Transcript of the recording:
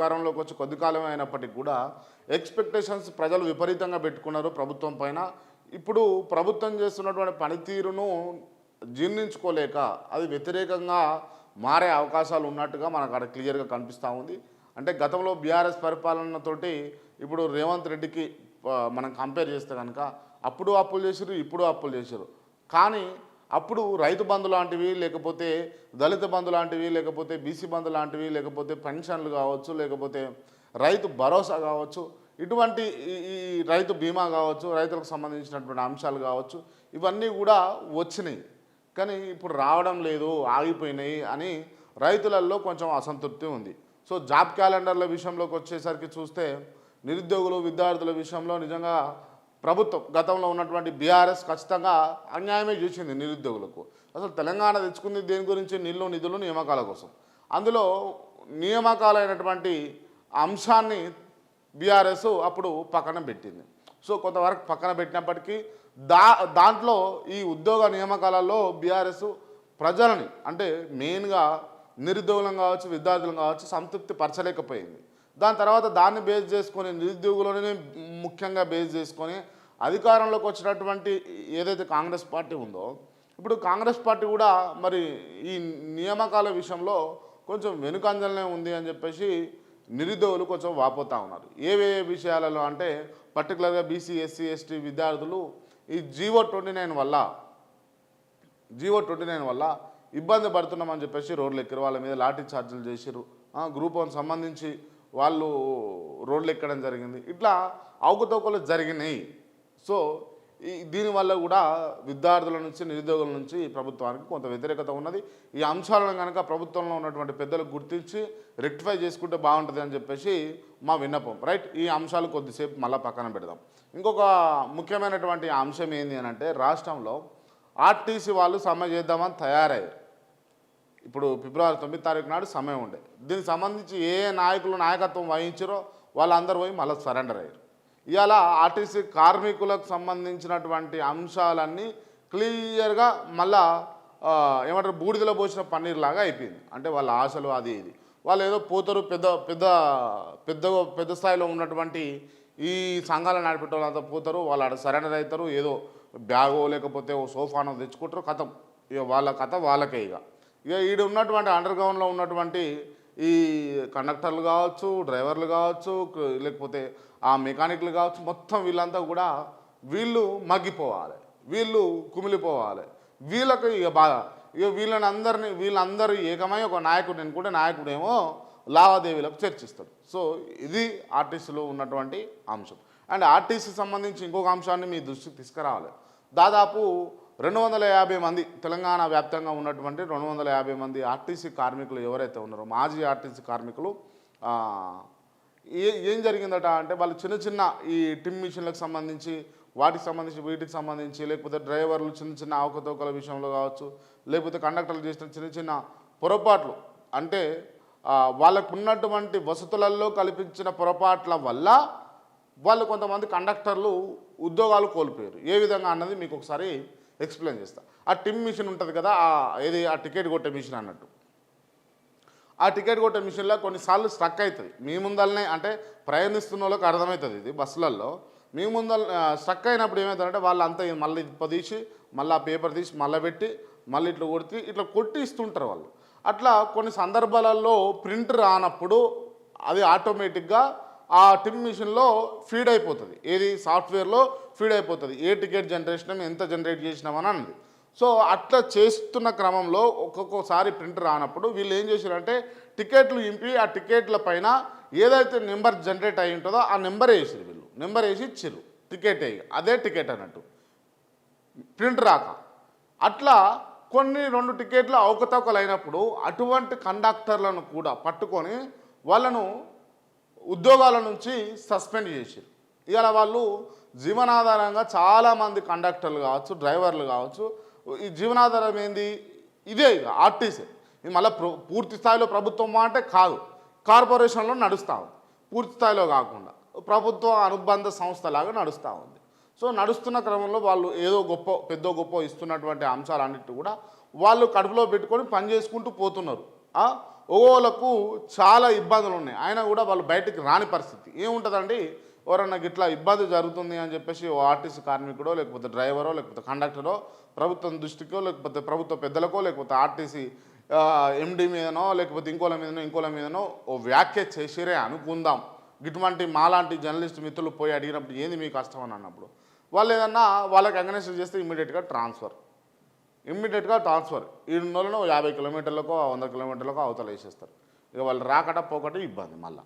అధికారంలోకి వచ్చి కొద్ది కాలం అయినప్పటికీ కూడా ఎక్స్పెక్టేషన్స్ ప్రజలు విపరీతంగా పెట్టుకున్నారు ప్రభుత్వం పైన. ఇప్పుడు ప్రభుత్వం చేస్తున్నటువంటి పనితీరును జీర్ణించుకోలేక అది వ్యతిరేకంగా మారే అవకాశాలు ఉన్నట్టుగా మనకు అక్కడ క్లియర్గా కనిపిస్తూ ఉంది. అంటే గతంలో బీఆర్ఎస్ పరిపాలనతోటి ఇప్పుడు రేవంత్ రెడ్డికి మనం కంపేర్ చేస్తే కనుక అప్పుడు అప్పులు చేసారు ఇప్పుడు అప్పులు చేశారు కానీ అప్పుడు రైతు బంధు లాంటివి లేకపోతే దళిత బంధు లాంటివి లేకపోతే బీసీ బంధు లాంటివి లేకపోతే పెన్షన్లు కావచ్చు లేకపోతే రైతు భరోసా కావచ్చు ఇటువంటి ఈ- ఈ రైతు బీమా కావచ్చు రైతులకు సంబంధించినటువంటి అంశాలు కావచ్చు ఇవన్నీ కూడా వచ్చినాయి. కానీ ఇప్పుడు రావడం లేదు ఆగిపోయినాయి అని రైతులలో కొంచెం అసంతృప్తి ఉంది. సో జాబ్ క్యాలెండర్ల విషయంలోకి వచ్చేసరికి చూస్తే నిరుద్యోగులు విద్యార్థుల విషయంలో నిజంగా ప్రభుత్వం గతంలో ఉన్నటువంటి బీఆర్ఎస్ ఖచ్చితంగా అన్యాయమే చేసింది నిరుద్యోగులకు. అసలు తెలంగాణ తెచ్చుకుంది దేని గురించి? నీళ్ళు నిధులు నియామకాల కోసం. అందులో నియామకాలైనటువంటి అంశాన్ని బీఆర్ఎస్ అప్పుడు పక్కన పెట్టింది. సో కొంతవరకు పక్కన పెట్టినప్పటికీ దా దాంట్లో ఈ ఉద్యోగ నియామకాలలో బీఆర్ఎస్ ప్రజలని అంటే మెయిన్గా నిరుద్యోగులం కావచ్చు విద్యార్థులను కావచ్చు సంతృప్తి పరచలేకపోయింది. దాని తర్వాత దాన్ని బేస్ చేసుకొని నిరుద్యోగులని ముఖ్యంగా బేస్ చేసుకొని అధికారంలోకి వచ్చినటువంటి ఏదైతే కాంగ్రెస్ పార్టీ ఉందో ఇప్పుడు కాంగ్రెస్ పార్టీ కూడా మరి ఈ నియామకాల విషయంలో కొంచెం వెనుకంజలనే ఉంది అని చెప్పేసి నిరుద్యోగులు కొంచెం వాపోతూ ఉన్నారు. ఏవే విషయాలలో అంటే పర్టికులర్గా బీసీ ఎస్సీ ఎస్టీ విద్యార్థులు ఈ జీవో ట్వంటీ నైన్ వల్ల జీవో ట్వంటీ నైన్ వల్ల ఇబ్బంది పడుతున్నామని చెప్పేసి రోడ్లు ఎక్కిరు వాళ్ళ మీద లాఠీ చార్జీలు చేసిరు గ్రూప్ వన్ సంబంధించి వాళ్ళు రోడ్లు ఎక్కడం జరిగింది. ఇట్లా అవకతవకలు జరిగినాయి. సో ఈ దీనివల్ల కూడా విద్యార్థుల నుంచి నిరుద్యోగుల నుంచి ప్రభుత్వానికి కొంత వ్యతిరేకత ఉన్నది. ఈ అంశాలను కనుక ప్రభుత్వంలో ఉన్నటువంటి పెద్దలు గుర్తించి రెక్టిఫై చేసుకుంటే బాగుంటుంది అని చెప్పేసి మా విన్నపం. రైట్? ఈ అంశాలు కొద్దిసేపు మళ్ళీ పక్కన పెడదాం. ఇంకొక ముఖ్యమైనటువంటి అంశం ఏంటి అని అంటే రాష్ట్రంలో ఆర్టీసీ వాళ్ళు సమ్మె చేద్దామని తయారయ్యారు. ఇప్పుడు ఫిబ్రవరి తొమ్మిది తారీఖు నాడు సమయం ఉండే. దీనికి సంబంధించి ఏ నాయకులు నాయకత్వం వహించారో వాళ్ళందరూ పోయి మళ్ళీ సరెండర్ అయ్యారు. ఇవాళ ఆర్టీసీ కార్మికులకు సంబంధించినటువంటి అంశాలన్నీ క్లియర్గా మళ్ళా ఏమంటారు బూడిదలో పోసిన పన్నీర్లాగా అయిపోయింది. అంటే వాళ్ళ ఆశలు అది ఇది. వాళ్ళు ఏదో పోతారు పెద్ద పెద్ద పెద్ద పెద్ద స్థాయిలో ఉన్నటువంటి ఈ సంఘాలను నడిపెట్టే వాళ్ళంతా పోతారు వాళ్ళు ఆడ సరెండర్ అవుతారు ఏదో బ్యాగో లేకపోతే ఓ సోఫానో తెచ్చుకుంటారు కథం. ఇక వాళ్ళ కథ వాళ్ళకే ఇక ఇక ఈడ ఉన్నటువంటి అండర్ గ్రౌండ్లో ఉన్నటువంటి ఈ కండక్టర్లు కావచ్చు డ్రైవర్లు కావచ్చు లేకపోతే ఆ మెకానిక్లు కావచ్చు మొత్తం వీళ్ళంతా కూడా వీళ్ళు మగ్గిపోవాలి. వీళ్ళు కుమిలిపోవాలి. వీళ్ళకు ఇక బాగా ఇక వీళ్ళని అందరినీ వీళ్ళందరూ ఏకమై ఒక నాయకుడు అనుకుంటే నాయకుడేమో లావాదేవీలకు చర్చిస్తాడు. సో ఇది ఆర్టీసీలో ఉన్నటువంటి అంశం. అండ్ ఆర్టీసీ సంబంధించి ఇంకొక అంశాన్ని మీ దృష్టికి తీసుకురావాలి. దాదాపు రెండు వందల యాభై మంది తెలంగాణ వ్యాప్తంగా ఉన్నటువంటి రెండు వందల యాభై మంది ఆర్టీసీ కార్మికులు ఎవరైతే ఉన్నారో మాజీ ఆర్టీసీ కార్మికులు ఏ ఏం జరిగిందట అంటే వాళ్ళు చిన్న చిన్న ఈ టిమ్ మిషన్లకు సంబంధించి వాటికి సంబంధించి వీటికి సంబంధించి లేకపోతే డ్రైవర్లు చిన్న చిన్న అవకతవకల విషయంలో కావచ్చు లేకపోతే కండక్టర్లు చేసిన చిన్న చిన్న పొరపాట్లు. అంటే వాళ్ళకు ఉన్నటువంటి వసతులలో కల్పించిన పొరపాట్ల వల్ల వాళ్ళు కొంతమంది కండక్టర్లు ఉద్యోగాలు కోల్పోయారు. ఏ విధంగా అన్నది మీకు ఒకసారి ఎక్స్ప్లెయిన్ చేస్తా. ఆ టిమ్ మిషన్ ఉంటుంది కదా ఆ ఏది ఆ టికెట్ కొట్టే మిషన్ అన్నట్టు. ఆ టికెట్ కొట్టే మిషన్లో కొన్నిసార్లు స్ట్రక్ అవుతుంది. మీ ముందలనే అంటే ప్రయాణిస్తున్న వాళ్ళకి అర్థమవుతుంది ఇది బస్సులలో మీ ముందర స్ట్రక్ అయినప్పుడు ఏమవుతుందంటే వాళ్ళు అంతా మళ్ళీ తీసి మళ్ళీ ఆ పేపర్ తీసి మళ్ళీ పెట్టి మళ్ళీ ఇట్లా కొడితే ఇట్లా కొట్టి ఇస్తుంటారు వాళ్ళు. అట్లా కొన్ని సందర్భాలలో ప్రింట్ రానప్పుడు అది ఆటోమేటిక్గా ఆ టిమ్ మిషన్లో ఫీడ్ అయిపోతుంది. ఏది సాఫ్ట్వేర్లో ఫీడ్ అయిపోతుంది. ఏ టికెట్ జనరేషన్ ఎంత జనరేట్ చేసినామని అన్నది. సో అట్లా చేస్తున్న క్రమంలో ఒక్కొక్కసారి ప్రింట్ రానప్పుడు వీళ్ళు ఏం చేశారంటే టికెట్లు ఇంపి ఆ టికెట్ల పైన ఏదైతే నెంబర్ జనరేట్ అయి ఉంటుందో ఆ నెంబర్ వేసిరు వీళ్ళు. నెంబర్ వేసి ఇచ్చిర్రు. టికెట్ వేయి అదే టికెట్ అన్నట్టు. ప్రింట్ రాక. అట్లా కొన్ని రెండు టికెట్లు అవకతవకలు అయినప్పుడు అటువంటి కండక్టర్లను కూడా పట్టుకొని వాళ్ళను ఉద్యోగాల నుంచి సస్పెండ్ చేశారు ఇవాళ వాళ్ళు జీవనాధారంగా చాలామంది కండక్టర్లు కావచ్చు డ్రైవర్లు కావచ్చు ఈ జీవనాధారం ఏంది? ఇదే ఇక ఆర్టీసీ. ఇది మళ్ళీ పూర్తి స్థాయిలో ప్రభుత్వం అంటే కాదు. కార్పొరేషన్లో నడుస్తూ ఉంది. పూర్తి స్థాయిలో కాకుండా. ప్రభుత్వ అనుబంధ సంస్థలాగా నడుస్తూ ఉంది. సో నడుస్తున్న క్రమంలో వాళ్ళు ఏదో గొప్ప పెద్ద గొప్ప ఇస్తున్నటువంటి అంశాలన్నిటి కూడా వాళ్ళు కడుపులో పెట్టుకొని పని చేసుకుంటూ పోతున్నారు. ఓవోలకు చాలా ఇబ్బందులు ఉన్నాయి అయినా కూడా వాళ్ళు బయటకు రాని పరిస్థితి. ఏముంటుందండి? ఎవరన్నా గిట్లా ఇబ్బంది జరుగుతుంది అని చెప్పేసి ఓ ఆర్టీసీ కార్మికుడో లేకపోతే డ్రైవరో లేకపోతే కండక్టరో ప్రభుత్వం దృష్టికో లేకపోతే ప్రభుత్వ పెద్దలకో లేకపోతే ఆర్టీసీ ఎండి మీదనో లేకపోతే ఇంకోల మీదనో ఇంకోల మీదనో ఓ వ్యాఖ్య చేసిరే అనుకుందాం. ఇటువంటి మాలాంటి జర్నలిస్ట్ మిత్రులు పోయి అడిగినప్పుడు ఏంది మీకు కష్టం అని అన్నప్పుడు? వాళ్ళు ఏదన్నా వాళ్ళకి అగ్నెస్ట్ చేస్తే ఇమీడియట్గా ట్రాన్స్ఫర్ ఇమ్మీడియట్గా ట్రాన్స్ఫర్. ఈ నెలలో యాభై కిలోమీటర్లకో వంద కిలోమీటర్లకో అవతల వేసేస్తారు. ఇక వాళ్ళు రాకట పోకట ఇబ్బంది మళ్ళీ.